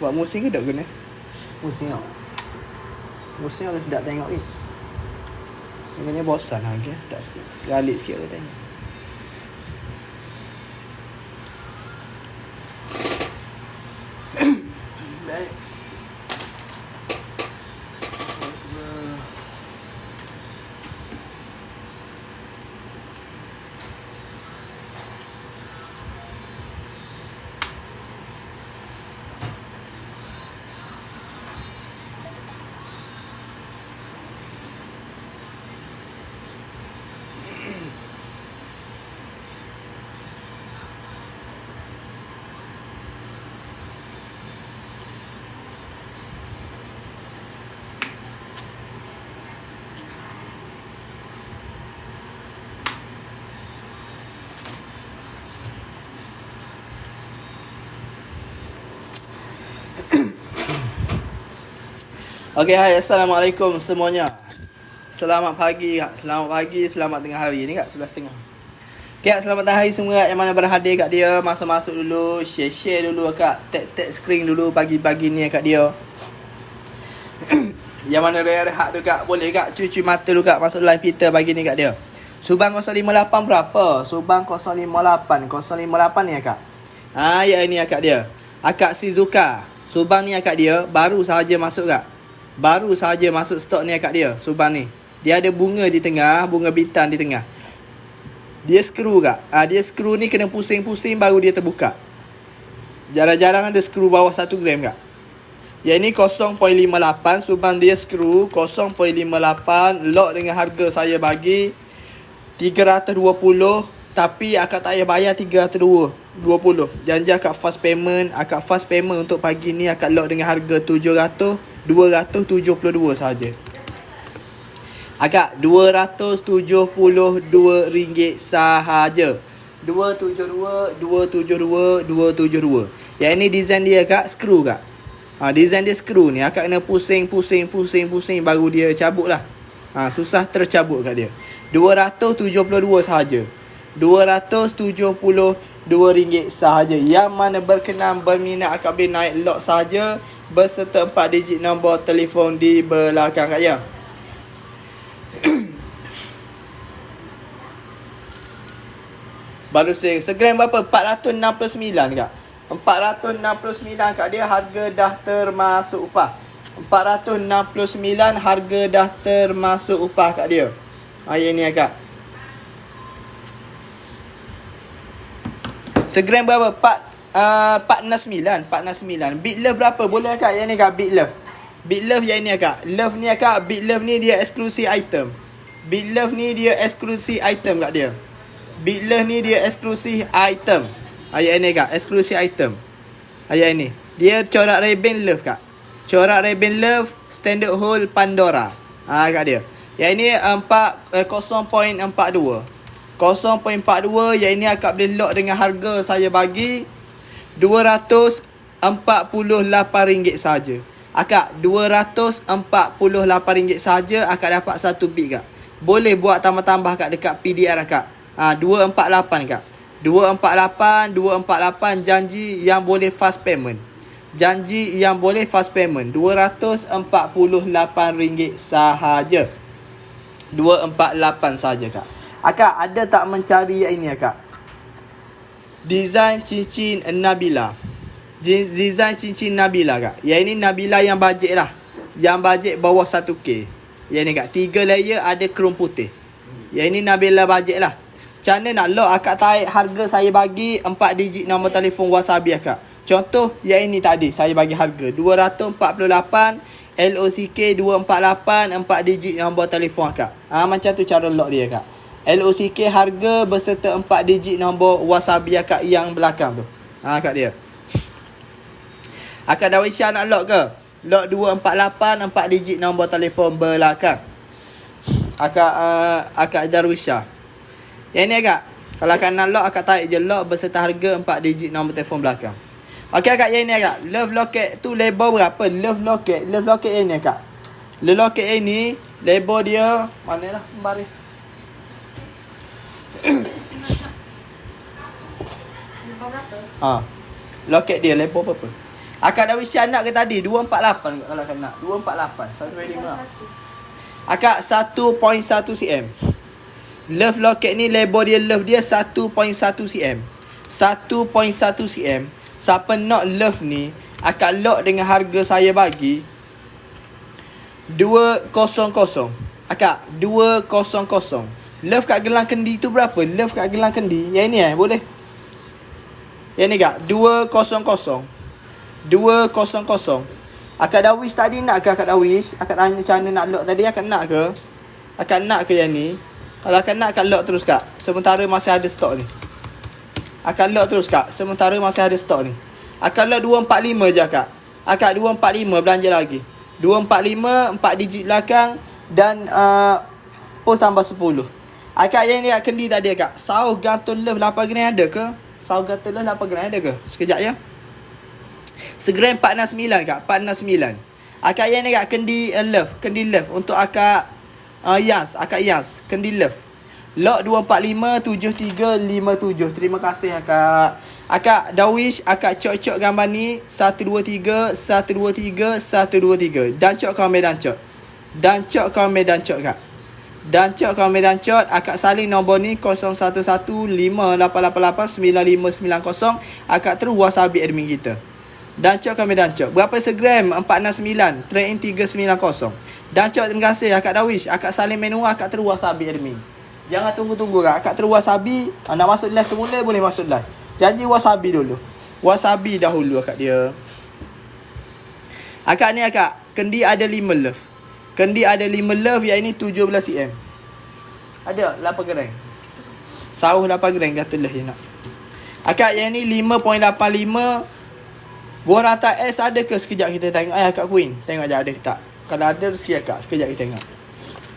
Buat musim ke tak guna? Musim tau. Musim aku sedap tengok ni. Sebenarnya bosan lah okay? Sedap sikit. Galik sikit aku tengok. Baik. Okey, hai. Assalamualaikum semuanya. Selamat pagi, kak. Selamat pagi, selamat tengah hari. Ni kak, 11.30. Okey, kak. Selamat tengah hari semua kak. Yang mana berhadir kat dia. Masuk-masuk dulu. Share-share dulu kak. Tag-tag screen dulu pagi-pagi ni kat dia. Yang mana rehat tu kak. Boleh kak. Cuci mata dulu kak. Masuk live kita pagi ni kat dia. Subang 058 berapa? Subang 058. 058 ni kak. Ha, ya ini akak dia. Akak Shizuka. Subang ni akak dia. Baru sahaja masuk kak. Baru sahaja masuk stok ni akak dia Subang ni. Dia ada bunga di tengah Bunga bintang di tengah. Dia skru kak. Ha, Dia skru ni kena pusing-pusing Baru dia terbuka. Jarang-jarang ada skru bawah 1 gram kak. Yang ni 0.58 Subang dia skru 0.58 Lock dengan harga saya bagi 320 Tapi akak tak payah bayar 320 20 Janji akak fast payment Akak fast payment untuk pagi ni Akak lock dengan harga 700 272 saja. Agak RM272 sahaja. 272 272 272. Yang ini design dia kak skru kak. Ha, design dia skru ni akak kena pusing pusing pusing pusing baru dia cabut lah. Ha, susah tercabut kat dia. 272 sahaja. 272 RM2 sahaja. Yang mana berkenan berminat akak boleh naik lock sahaja berserta 4 digit nombor telefon di belakang kak ya. Baru saya segram berapa? 469 kak. 469 kak dia harga dah termasuk upah. 469 harga dah termasuk upah kak dia. Ha ni kak. Segram berapa? 4 Uh, 469 469 Big Love berapa? Boleh kak yang ni kak Big Love. Big Love yang ni kak Love ni kak Big Love ni dia eksklusif item. Big Love ni dia eksklusif item kak dia. Big Love ni dia eksklusif item. Ayat ni kak Eksklusif item. Ayat ni. Dia corak Ray-Ban Love kak. Corak Ray-Ban Love Standard hole Pandora. Ah kak dia. Yang ni 4 uh, 0.42 0.42 Yang ini akak boleh lock dengan harga saya bagi RM248 saja. Akak RM248 saja akak dapat satu bit kak. Boleh buat tambah-tambah kak dekat PDR kak. Ha 248 kak. 248 248 janji yang boleh fast payment. Janji yang boleh fast payment RM248 sahaja. 248 saja kak. Akak ada tak mencari ini akak? design cincin Nabila. Design cincin Nabila kak. Yang ini Nabila yang bajet lah. Yang bajet bawah 1K. Yang ni kak. Tiga layer ada krum putih. Yang ini Nabila bajet lah. Macam mana nak lock akak tarik harga saya bagi 4 digit nombor telefon wasabi akak. Contoh yang ini tadi saya bagi harga 248 LOCK 248 4 digit nombor telefon akak. Ha, macam tu cara lock dia kak. LOCK harga berserta 4 digit nombor wasabi akak yang belakang tu. Ha kat dia. Akak Dawisha nak lock ke? Lock 248 4 digit nombor telefon belakang. Akak uh, akak Darwisha. Yang ni akak. Kalau akak nak lock akak tarik je lock berserta harga 4 digit nombor telefon belakang. Okey akak yang ni akak. Love locket tu label berapa? Love locket. Love locket yang ni akak. Love locket yang ni label dia mana lah? Mari. Ha. Loket dia lebar berapa? Akak dah wish anak ke tadi? 248 kalau akak nak. 248. Satu ready mana? Akak 1.1 cm. Love locket ni label dia love dia 1.1 cm. 1.1 cm. Siapa nak love ni, akak lock dengan harga saya bagi 200. Akak 200. Love kat gelang kendi tu berapa? Love kat gelang kendi. Yang ni eh, boleh? Yang ni kak, 200. 200. Akak dah wish tadi nak ke akak dah wish? Akak tanya macam mana nak lock tadi, akak nak ke? Akak nak ke yang ni? Kalau akak nak, akak lock terus kak. Sementara masih ada stok ni. Akak lock terus kak. Sementara masih ada stok ni. Akak lock 245 je kak. Akak 245 belanja lagi. 245, 4 digit belakang dan uh, post tambah 10. Akak yang ni kat kendi tadi kak. Sauh gantung love 8 gram ada ke? Sauh gantung love 8 gram ada ke? Sekejap ya. Segram 469 kak. 469. Akak yang ni kat kendi uh, love. Kendi love. Untuk akak uh, Yas. Akak Yas. Kendi love. Lock 245-7357. Terima kasih akak. Akak Dawish, akak cok-cok gambar ni 123 123 123 dan cok kau medan cok. Dan cok kau medan cok kak. Dan cok kau medan cok akak saling nombor ni 0115889590 akak terus wasabi admin kita. Dan cok kami dan cok. Berapa segram? 469 train 390. Dan cok terima kasih akak Dawish, akak saling menu akak terus wasabi admin. Jangan tunggu-tunggu kak. Akak terus wasabi, ah, nak masuk live semula boleh masuk live. Janji wasabi dulu. Wasabi dahulu akak dia. Akak ni akak. Kendi ada 5 love. Kendi ada 5 love yang ini 17 cm. Ada 8 gereng. Sauh 8 gereng kata lah yang nak. Akak yang ni 5.85. Buah rata S ada ke sekejap kita tengok. Eh akak Queen. Tengok je ada ke tak. Kalau ada rezeki akak. Sekejap kita tengok.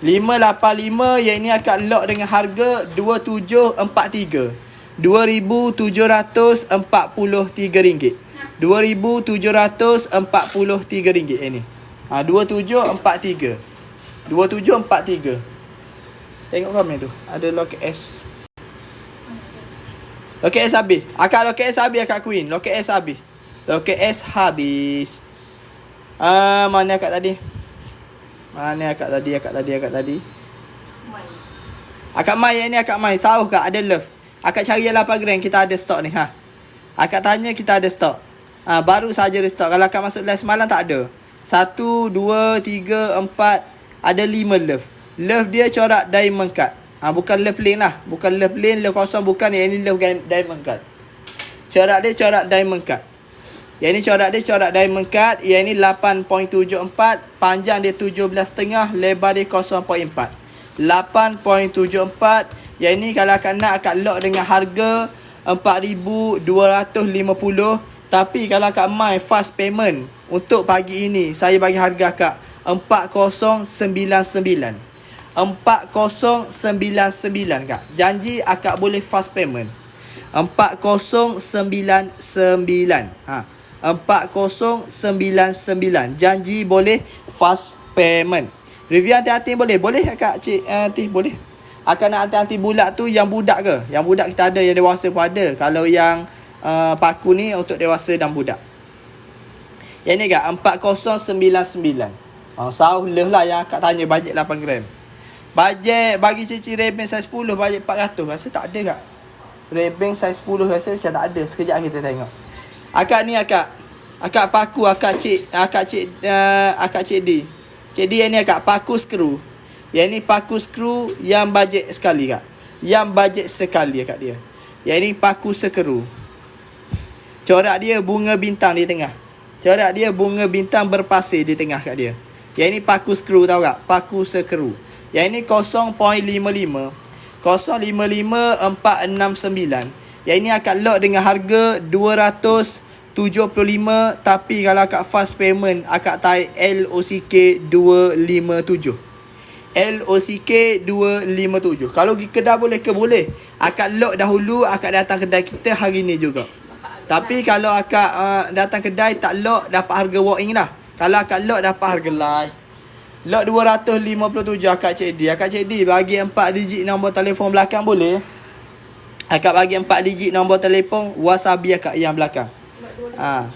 585 yang ini akak lock dengan harga 2743. RM2,743 RM2,743 ringgit ini. Ha, 2743 2743 Tengok kami tu. Ada loket S. Loket S habis. Akak loket S habis akak Queen. Loket S habis. Loket S habis. Ah, Mana akak tadi? Mana akak tadi Akak tadi Akak tadi? Akak Mai yang ni akak Mai Sauh kak ada love. Akak cari yang 8 gram kita ada stok ni ha. Akak tanya kita ada stok. Ha, baru saja ada stok. Kalau akak masuk live semalam tak ada. 1 2 3 4 ada 5 love. Love dia corak diamond cut. Ha, bukan love plain lah. Bukan love plain, love kosong bukan yang ini love diamond cut. Corak dia corak diamond cut. Yang ini corak dia corak diamond cut. Yang ini 8.74, panjang dia 17.5, lebar dia 0.4. 8.74 yang ini kalau akan nak akan lock dengan harga 4250 tapi kalau akak mai fast payment untuk pagi ini saya bagi harga akak 4099 4099 kak. Janji akak boleh fast payment. 4099 ha. 4099 janji boleh fast payment. Review hati-hati boleh? Boleh akak cik uh, boleh. Akan nak anti-anti bulat tu yang budak ke? Yang budak kita ada, yang dewasa pun ada. Kalau yang uh, paku ni untuk dewasa dan budak. Yang ni kak, 4099. Uh, Sauh leh lah yang akak tanya bajet 8 gram. Bajet bagi cici rebeng saiz 10, bajet 400. Rasa tak ada kak. Rebeng saiz 10 rasa macam tak ada. Sekejap kita tengok. Akak ni akak. Akak paku, akak cik, akak cik, uh, akak cik D. Cik D yang ni akak, paku skru. Yang ni paku skru yang bajet sekali kak. Yang bajet sekali kak dia. Yang ni paku skru. Corak dia bunga bintang di tengah. Corak dia bunga bintang berpasir di tengah kak dia. Yang ni paku skru tau kak. Paku skru. Yang ni 0.55. 0.55469. Yang ini akan lock dengan harga 275 tapi kalau akak fast payment akak tarik LOCK 257. LOCK 257 Kalau pergi kedai boleh ke? Boleh Akak lock dahulu Akak datang kedai kita hari ni juga Tapi kalau akak uh, datang kedai Tak lock Dapat harga walk-in lah Kalau akak lock Dapat harga live Lock 257 akak cik D Akak cik D Bagi 4 digit nombor telefon belakang boleh? Akak bagi 4 digit nombor telefon Wasabi akak yang belakang ha.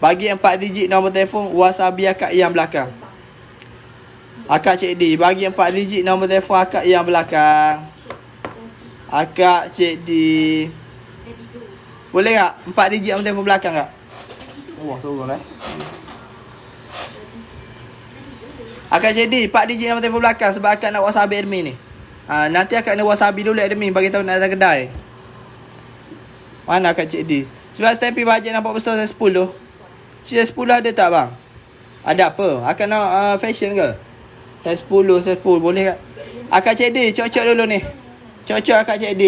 Bagi empat digit nombor telefon Wasabi akak yang belakang. Akak Cik D. Bagi empat digit nombor telefon akak yang belakang. Akak Cik D. Boleh tak? Empat digit nombor telefon belakang tak? Wah, turun eh. Akak Cik D. Empat digit nombor telefon belakang sebab akak nak wasabi admin ni. Ha, nanti akak nak wasabi dulu admin bagi tahu nak datang kedai. Mana akak Cik D? Sebab stamping bajet nampak besar saya 10 tu. Saya 10 ada tak bang? Ada apa? Akak nak uh, fashion ke? Saya 10, saya 10 boleh tak? Akak Cik D, cok-cok dulu ni. Cok-cok akak Cik D.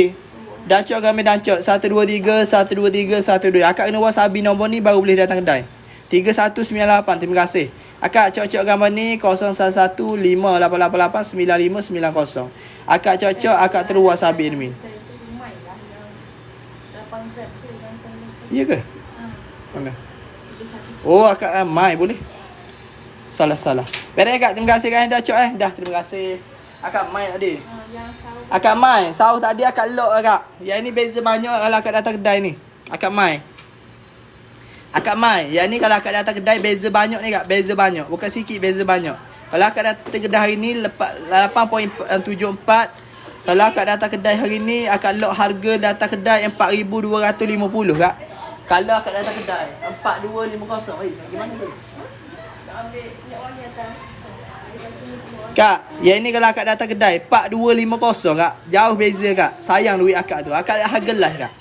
Dan cok kami dan cok. 1, 2, 3, 1, 2, 3, 1, 2. Akak kena wasabi nombor ni baru boleh datang kedai. 3198, terima kasih. Akak cok-cok gambar ni 0115888950. Akak cok-cok, akak terus wasabi admin. Ya ke? Mana? Oh, akak uh, mai boleh. Salah salah. Beres akak, terima kasih kan dah cok eh. Dah, terima kasih. Akak mai tadi. Akak mai, sahur tadi akak lock akak. Yang ni beza banyak kalau akak datang kedai ni. Akak mai. Akak mai. Yang ni kalau akak datang kedai beza banyak ni kak. Beza banyak. Bukan sikit beza banyak. Kalau akak datang kedai hari ni 8.74 kalau akak datang kedai hari ni akak lock harga datang kedai 4250 kak. Kalau akak datang kedai 4250 eh gimana tu? Kak, yang ni kalau akak datang kedai 4250 kak. Jauh beza kak. Sayang duit akak tu. Akak harga live kak.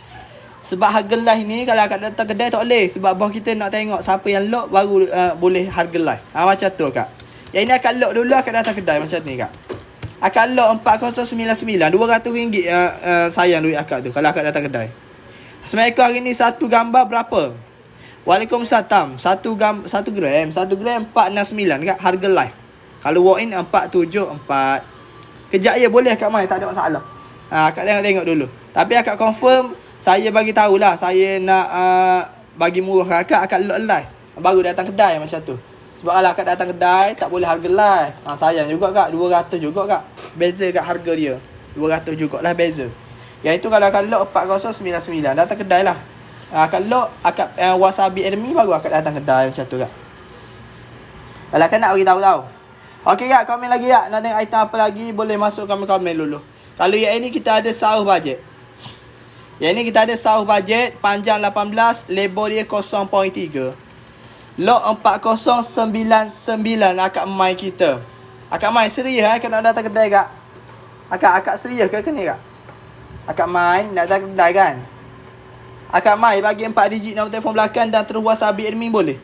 Sebab harga live ni kalau akak datang kedai tak boleh. Sebab bos kita nak tengok siapa yang lock baru uh, boleh harga live. Ha, macam tu kak. Yang ni akak lock dulu akak datang kedai macam ni kak. Akak lock 4099. 200 ringgit uh, uh, sayang duit akak tu kalau akak datang kedai. Assalamualaikum hari ni satu gambar berapa? Waalaikumsalam. Satu gam satu gram, satu gram 469 kat harga live. Kalau walk in 474. Kejap je boleh Kak Mai, tak ada masalah. Ha, Kak tengok-tengok dulu. Tapi akak confirm, saya bagi tahulah saya nak uh, bagi murah kat akak, akak lock live. Baru datang kedai macam tu. Sebab kalau akak datang kedai, tak boleh harga live. Ha, sayang juga kak, 200 juga kak. Beza kat harga dia. 200 jugalah beza. Yang itu kalau akan lock 4099 datang kedai lah. Akan lock akak uh, wasabi enemy baru akak datang kedai macam tu kak. Kalau kan nak tahu tahu. Okey kak, komen lagi kak. Nak tengok item apa lagi boleh masuk komen-komen dulu. Kalau yang ini kita ada sauh bajet. Yang ini kita ada sauh bajet panjang 18, label dia 0.3. Lock 4099 akak mai kita. Akak mai serius eh kena datang kedai kak. Akak akak serius ke kena kak? Akak Mai nak datang kedai kan? Akak Mai bagi 4 digit nombor telefon belakang dan terus wasabi admin boleh?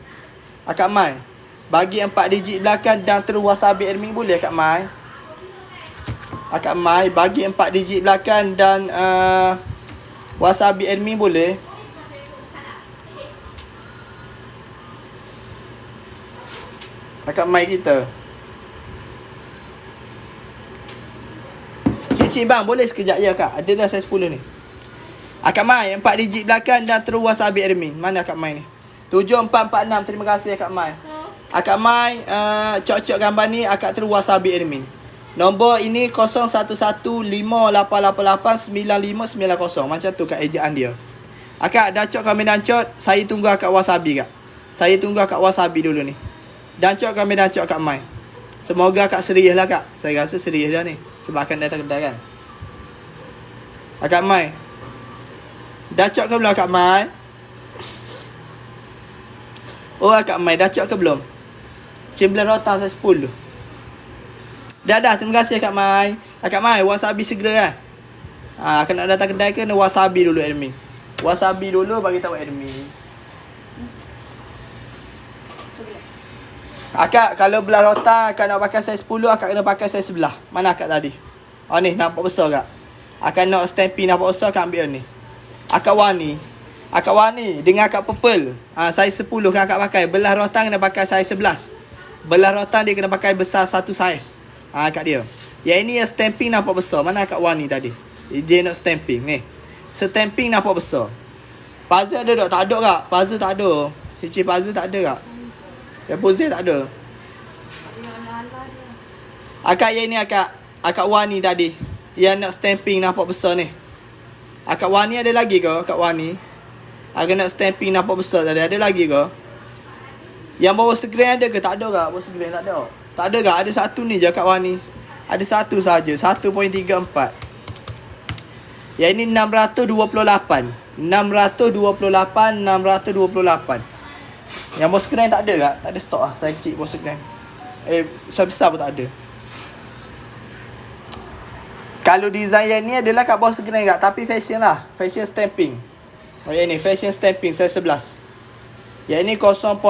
Akak Mai bagi 4 digit belakang dan terus wasabi admin boleh Akak Mai? Akak Mai bagi 4 digit belakang dan uh, wasabi admin boleh? Akak Mai kita. Cik bang boleh sekejap ya kak Ada dah saya 10 ni Akak Mai 4 digit belakang dan terus wasabi admin Mana Akak Mai ni 7446 terima kasih Akak Mai Akak Mai uh, Cok-cok gambar ni Akak terus wasabi admin Nombor ini 0118889590 Macam tu kat ejaan dia. Akak dah cok kami dan cok Saya tunggu akak wasabi kak. Saya tunggu akak wasabi dulu ni. Dan cok kami dan cok Akak Mai. Semoga akak serius lah kak. Saya rasa serius dah ni. Sebab akan datang kedai kan Akak Mai. Dah cok ke belum Akak Mai? Oh Akak Mai dah cok ke belum Cimbelan rotan saya 10 Dah dah terima kasih Akak Mai Akak Mai wasabi segera kan ha, Akan nak datang kedai ke wasabi dulu admin Wasabi dulu bagi tahu admin Akak kalau belah rotan akak nak pakai saiz 10 akak kena pakai saiz sebelah. Mana akak tadi? Oh ni nampak besar kak. Akak nak stamping nampak besar akak ambil ni. Akak warni. Akak warni dengan akak purple. Ha, saiz 10 kan akak pakai. Belah rotan kena pakai saiz 11. Belah rotan dia kena pakai besar satu saiz. Ha, akak dia. Yang ini yang stamping nampak besar. Mana akak warni tadi? Dia nak stamping ni. Stamping nampak besar. Puzzle ada tak? Tak ada kak. Puzzle tak ada. Cici puzzle tak ada kak. Yang pun tak ada. Akak yang ni akak. Akak Wani tadi. Yang nak stamping nampak besar ni. Akak Wani ada lagi ke? Akak Wani. Akak nak stamping nampak besar tadi. Ada lagi ke? Yang bawah screen ada ke? Tak ada ke? Bawah screen tak ada. Tak ada ke? Ada satu ni je kat bawah ni. Ada satu saja. 1.34. Yang ini 628. 628, 628. Yang bawah screen tak ada ke? Tak ada stok lah. Saya kecil bawah screen. Eh, saya besar pun tak ada. Kalau design yang ni adalah kat bawah screen kat. Tapi fashion lah. Fashion stamping. Oh, yang ni. Fashion stamping. Saya 11. Yang ni 0.5.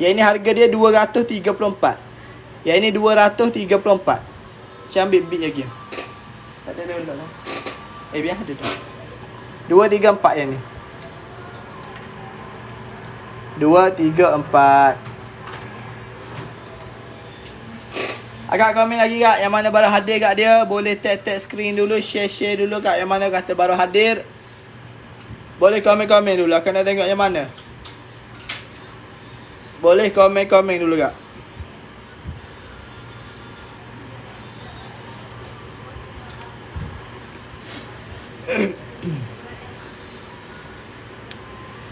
Yang ni harga dia 234. Yang ni 234. Macam ambil bit lagi. Tak ada dulu lah. Eh biar ada tu. 234 yang ni. 234. Agak komen lagi kak yang mana baru hadir kak dia Boleh tag-tag screen dulu Share-share dulu kak yang mana kata baru hadir Boleh komen-komen dulu Akan nak tengok yang mana? Boleh komen-komen dulu kak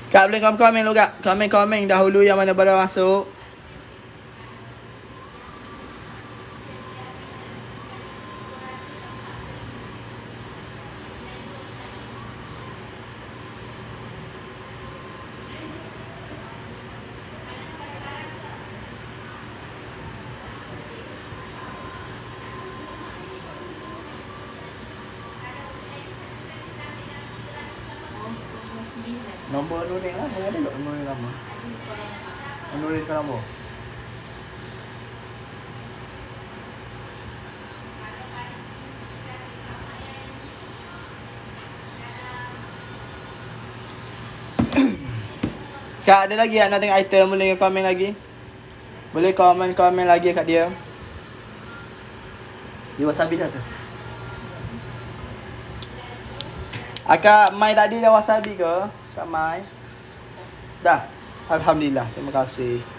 Kak boleh komen-komen dulu kak Komen-komen dahulu yang mana baru masuk Nombor Nurin lah, mana ada tak Nurin lama? Nurin sekarang apa? Kak, ada lagi nak tengok item boleh komen lagi? Boleh komen-komen lagi kat dia. Dia wasabi dah tu. Akak Mai tadi dah wasabi ke? Kak. Dah. Alhamdulillah. Terima kasih.